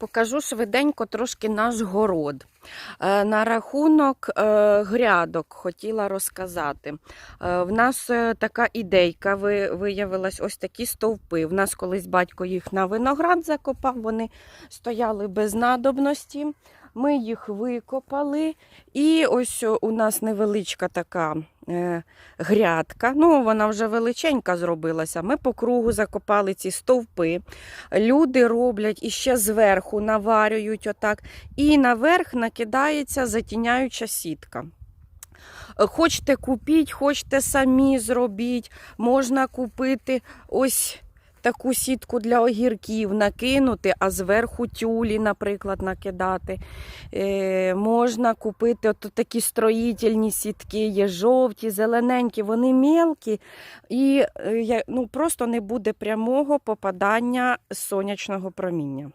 Покажу швиденько трошки наш город. Е, На рахунок е, грядок хотіла розказати. Е, В нас така ідейка ви- виявилась ось такі стовпи. В нас колись батько їх на виноград закопав, вони стояли без надобності. Ми їх викопали, і ось у нас невеличка така е, грядка. Ну, вона вже величенька зробилася. Ми по кругу закопали ці стовпи. Люди роблять і ще зверху наварюють отак. І наверх накидається затіняюча сітка. Е, Хочете купіть, хочете самі зробіть. Можна купити ось таку сітку для огірків, накинути, а зверху тюлі, наприклад, накидати. Е, можна купити от такі строїтельні сітки, є жовті, зелененькі, вони мелкі, і е, ну, просто не буде прямого попадання сонячного проміння.